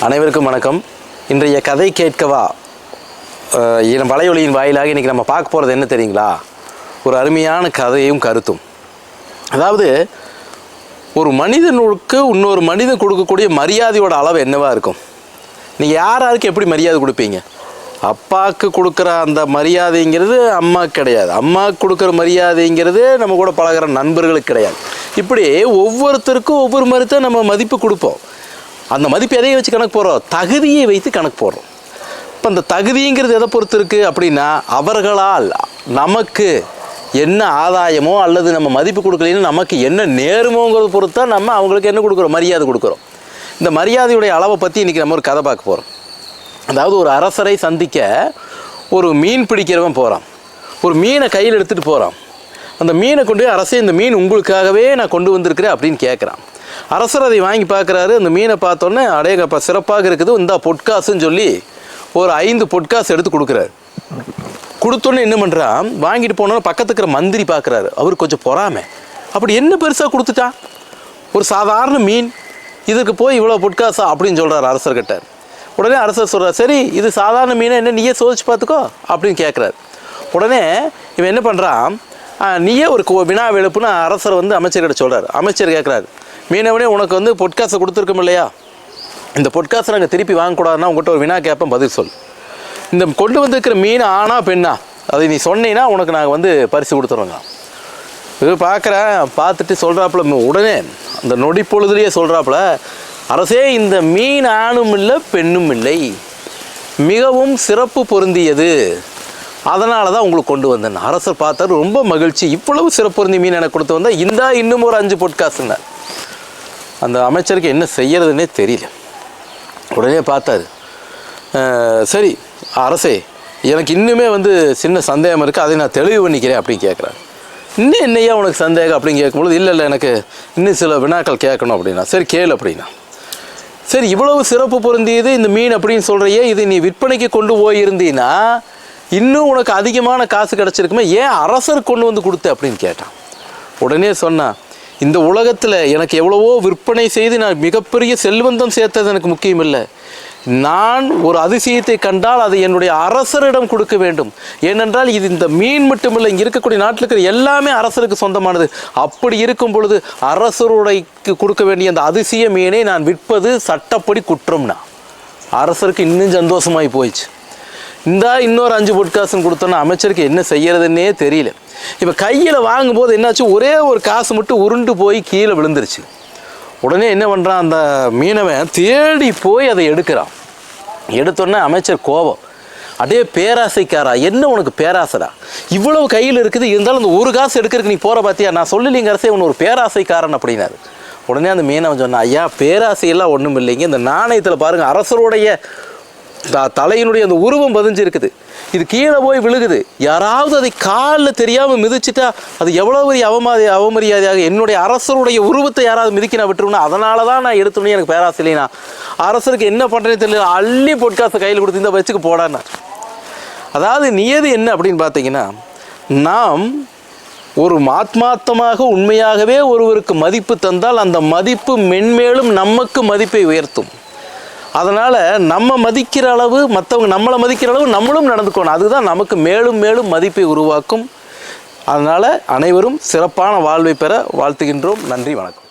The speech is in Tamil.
அனைவருக்கும் வணக்கம். இன்றைய கதை கேட்கவா? அஹ், வலையொலியின் வாயிலாக இன்றைக்கி நம்ம பார்க்க போகிறது என்ன தெரியுங்களா? ஒரு அருமையான கதையும் கருத்தும். அதாவது ஒரு மனிதனுக்கு இன்னொரு மனிதன் கொடுக்கக்கூடிய மரியாதையோட அளவு என்னவாக இருக்கும்? நீங்கள் யார் யாருக்கு எப்படி மரியாதை கொடுப்பீங்க? அப்பாவுக்கு கொடுக்குற அந்த மரியாதைங்கிறது அம்மாவுக்கு கிடையாது. அம்மாவுக்கு கொடுக்குற மரியாதைங்கிறது நம்ம கூட பழகுற நண்பர்களுக்கு கிடையாது. இப்படி ஒவ்வொருத்தருக்கும் ஒவ்வொரு மருத்தை நம்ம மதிப்பு கொடுப்போம். அந்த மதிப்பு எதையை வச்சு கணக்கு போடுறோம்? தகுதியை வைத்து கணக்கு போடுறோம். இப்போ அந்த தகுதிங்கிறது எதை பொறுத்து இருக்குது அப்படின்னா அவர்களால் நமக்கு என்ன ஆதாயமோ அல்லது நம்ம மதிப்பு கொடுக்கலைன்னு நமக்கு என்ன நேருமோங்கிறத பொறுத்து தான் நம்ம அவங்களுக்கு என்ன கொடுக்குறோம்? மரியாதை கொடுக்குறோம். இந்த மரியாதையுடைய அளவை பற்றி இன்றைக்கி நம்ம ஒரு கதை பார்க்க போகிறோம் அதாவது ஒரு அரசரை சந்திக்க ஒரு மீன் பிடிக்கிறவன் போகிறான் ஒரு மீனை கையில் எடுத்துகிட்டு போகிறான் அந்த மீனை கொண்டு அரசே இந்த மீன் உங்களுக்காகவே நான் கொண்டு வந்திருக்கிறேன் அப்படின்னு கேட்குறான் அரசர் அதை வாங்கி பார்க்குறாரு. அந்த மீனை பார்த்தோன்னே அடேங்கப்பா சிறப்பாக இருக்குது. இந்தா பொட்காசுன்னு சொல்லி ஒரு ஐந்து பொட்காசு எடுத்து கொடுக்குறாரு. கொடுத்தோன்னே என்ன பண்ணுறான் வாங்கிட்டு போனோன்னு பக்கத்துக்கு இருக்கிற மந்திரி பார்க்குறாரு. அவர் கொஞ்சம் பொறாமை. அப்படி என்ன பெருசாக கொடுத்துட்டான்? ஒரு சாதாரண மீன். இதுக்கு போய் இவ்வளோ பொட்காசா அப்படின்னு சொல்கிறார் அரசர்கிட்ட உடனே அரசர் சொல்கிறார் சரி இது சாதாரண மீனை என்ன? நீயே சோதிச்சு பார்த்துக்கோ அப்படின்னு கேட்குறாரு உடனே இவன் என்ன பண்ணுறான் நீயே ஒரு வினா எழுப்புன்னு அரசர் வந்து அமைச்சர்கிட்ட சொல்கிறார் அமைச்சர் கேட்குறாரு மீனவனே உனக்கு வந்து பொட்காசை கொடுத்துருக்கோம் இல்லையா? இந்த பொட்காசை நாங்கள் திருப்பி வாங்கக்கூடாதுன்னா உங்கள்கிட்ட ஒரு வினா கேட்பேன் பதில் சொல். இந்த கொண்டு வந்திருக்கிற மீன் ஆனா பெண்ணா அதை நீ சொன்னீங்கன்னா உனக்கு நாங்கள் வந்து பரிசு கொடுத்துருவோங்க இது பார்க்குறேன் பார்த்துட்டு சொல்கிறாப்புல உடனே அந்த நொடி பொழுதுலேயே சொல்கிறாப்புல அரசே இந்த மீன் ஆணும் இல்லை பெண்ணும் இல்லை. மிகவும் சிறப்பு பொருந்தியது. அதனால தான் உங்களுக்கு கொண்டு வந்தேன். அரசர் பார்த்தாரு ரொம்ப மகிழ்ச்சி. இவ்வளவு சிறப்பு பொருந்திய மீன் எனக்கு கொடுத்து வந்தால் இந்தா இன்னும் ஒரு அஞ்சு பொட்காசுன்னார் அந்த அமைச்சருக்கு என்ன செய்யறதுன்னே தெரியல. உடனே பார்த்தாரு. சரி அரசே எனக்கு இன்னுமே வந்து சின்ன சந்தேகம் இருக்குது அதை நான் தெளிவு பண்ணிக்கிறேன் அப்படின்னு கேட்குறாரு இன்னும் என்னையா உனக்கு சந்தேகம்? அப்படின்னு கேட்கும்பொழுது இல்லை இல்லை எனக்கு இன்னும் சில வினாக்கள் கேட்கணும் அப்படின்னா. சரி கேளு அப்படின்னா. சரி இவ்வளவு சிறப்பு பொருந்தியது இந்த மீன் அப்படின்னு சொல்கிறையே இது நீ விற்பனைக்கு கொண்டு போயிருந்தீன்னா இன்னும் உனக்கு அதிகமான காசு கிடச்சிருக்குமே ஏன் அரசர் கொண்டு வந்து கொடுத்த? அப்படின்னு கேட்டான். உடனே சொன்னான் இந்த உலகத்தில் எனக்கு எவ்வளவோ விற்பனை செய்து நான் மிகப்பெரிய செல்வந்தம் சேர்த்தது எனக்கு முக்கியம் இல்லை நான் ஒரு அதிசயத்தை கண்டால் அதை என்னுடைய அரசரிடம் கொடுக்க வேண்டும். ஏனென்றால் இது இந்த மீன் மட்டுமில்லை இங்கே இருக்கக்கூடிய நாட்டில் இருக்கிற எல்லாமே அரசருக்கு சொந்தமானது. அப்படி இருக்கும் பொழுது அரசருடைக்கு கொடுக்க வேண்டிய அந்த அதிசய மீனை நான் விற்பது சட்டப்படி குற்றம்னா. அரசருக்கு இன்னும் சந்தோஷமாகி போயிடுச்சு. இந்தா இன்னொரு அஞ்சு பொட்காசுன்னு கொடுத்தோன்னா அமைச்சருக்கு என்ன செய்யறதுன்னே தெரியல. இப்போ கையில் வாங்கும்போது என்னாச்சு? ஒரே ஒரு காசு மட்டும் உருண்டு போய் கீழே விழுந்துருச்சு. உடனே என்ன பண்ணுறான் அந்த மீனவன்? தேடி போய் அதை எடுக்கிறான். எடுத்தோடனே அமைச்சர் கோபம். அப்படியே பேராசைக்காரா? என்ன உனக்கு பேராசைடா? இவ்வளவு கையில் இருக்குது இருந்தாலும் அந்த ஒரு காசு எடுக்கிறதுக்கு நீ போகிற பார்த்தியா நான் சொல்லலைங்க அரசே உன்னை ஒரு பேராசைக்காரன் அப்படின்னாரு. உடனே அந்த மீனவன் சொன்னான் ஐயா பேராசையெல்லாம் ஒன்றும் இல்லைங்க இந்த நாணயத்தில் பாருங்கள் அரசருடைய தலையினுடைய அந்த உருவம் பதிஞ்சு இருக்குது இது கீழே போய் விழுகுது. யாராவது அதை காலில் தெரியாமல் மிதிச்சிட்டா அது எவ்வளோ பெரிய அவமாதி அவமரியாதையாக என்னுடைய அரசருடைய உருவத்தை யாராவது மிதிக்க நான் விட்டுருவா அதனால தான் நான் எடுத்தோன்னே எனக்கு பேராசை அரசருக்கு என்ன பண்ணுறேன்னு தெரியல. அள்ளி பொட்காசை கையில் கொடுத்து இந்த வச்சுக்கு போடான்னு அதாவது நியதி என்ன அப்படின்னு பார்த்தீங்கன்னா நாம் ஒரு ஆத்மாத்தமாக உண்மையாகவே ஒருவருக்கு மதிப்பு தந்தால் அந்த மதிப்பு மென்மேலும் நமக்கு மதிப்பை உயர்த்தும். அதனால் நம்ம மதிக்கிற அளவு மற்றவங்க நம்மளை மதிக்கிற அளவு நம்மளும் நடந்துக்கணும். அதுதான் நமக்கு மேலும் மேலும் மதிப்பை உருவாக்கும். அதனால் அனைவரும் சிறப்பான வாழ்வை பெற வாழ்த்துகின்றோம். நன்றி வணக்கம்.